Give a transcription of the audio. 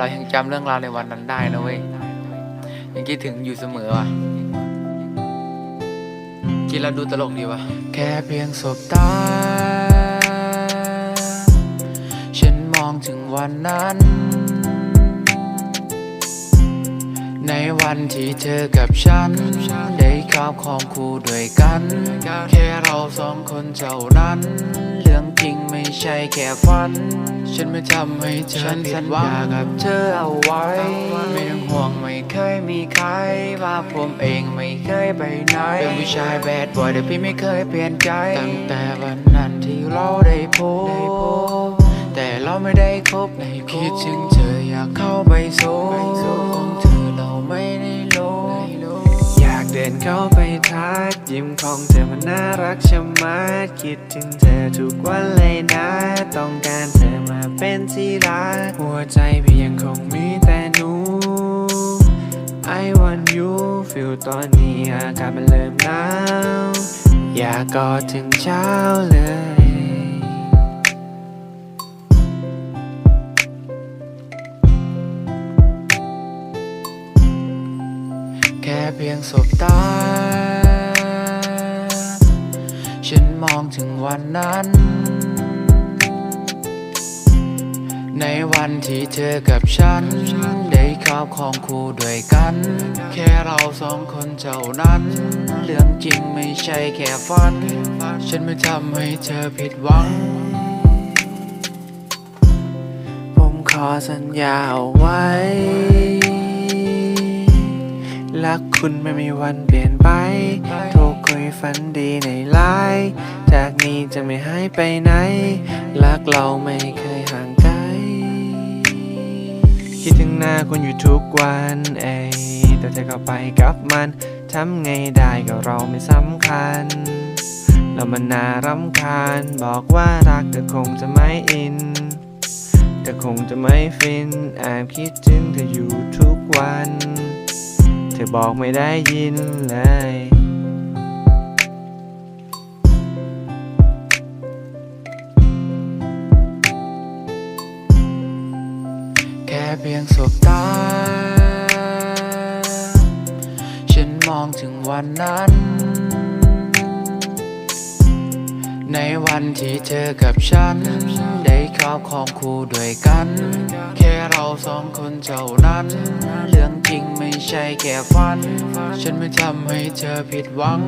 เรายังจำเรื่องราวในวันนั้นได้นะเว้ยยังคิดถึงอยู่เสมอว่ะคิดแล้วดูตลกดีวะแค่เพียงสบตา ฉันมองถึงวันนั้น ในวันที่เธอกับฉันได้ ครอบครองคู่ด้วยกันแค่เราสองคนเท่านั้น เรื่องจริงไม่ใช่แค่ฝัน ฉันไม่ทำให้เธอผิดหวังกับเธอเอาไว้ ไม่ต้องห่วงไม่เคยมีใคร ว่าผมเองไม่เคยไปไหน เป็นผู้ชายแบดบอยแต่พี่ไม่เคยเปลี่ยนใจ ตั้งแต่วันนั้นที่เราได้พบแต่เราไม่ได้คบในคิดถึงเธออยากเข้าไปสู่ เข้าไปทักยิ้มของเธอมันน่ารักชะมัดคิดถึงเธอทุกวันเลยนะ ต้องการเธอมาเป็นที่รัก หัวใจพี่ยังคงมีแต่หนู I want you feel ตอนนี้อากาศมันเริ่มหนาวอยากกอดถึงเช้าเลย แค่เพียงสบตา ฉันมองถึงวันนั้น ในวันที่เธอกับฉัน ได้ครอบครองคู่ด้วยกัน แค่เราสองคนเท่านั้น เรื่องจริงไม่ใช่แค่ฝัน ฉันไม่ทำให้เธอผิดหวัง ผมขอสัญญาเอาไว้ รักคุณไม่มีวันเปลี่ยนไป โทรคุยฝันดีในไลน์จากนี้จะไม่หายไปไหน รักเราไม่เคยห่างไกล คิดถึงหน้าคุณอยู่ทุกวันเอยแต่เธอก็ไปกับมัน ทำไงได้ก็เราไม่สำคัญแล้วมันน่ารำคาญ บอกว่ารักแต่คงจะไม่อินแต่คงจะไม่ฟินแอบคิดถึงเธออยู่ทุก บอกไม่ได้ยินเลยแค่เพียงสบตา ฉันมองถึงวันนั้น ในวันที่เธอกับฉัน ได้ครอบครองคู่ด้วยกัน แค่เราสองคนเท่านั้น เรื่องจริงไม่ใช่แค่ฝัน ฉันไม่ทำให้เธอผิดหวัง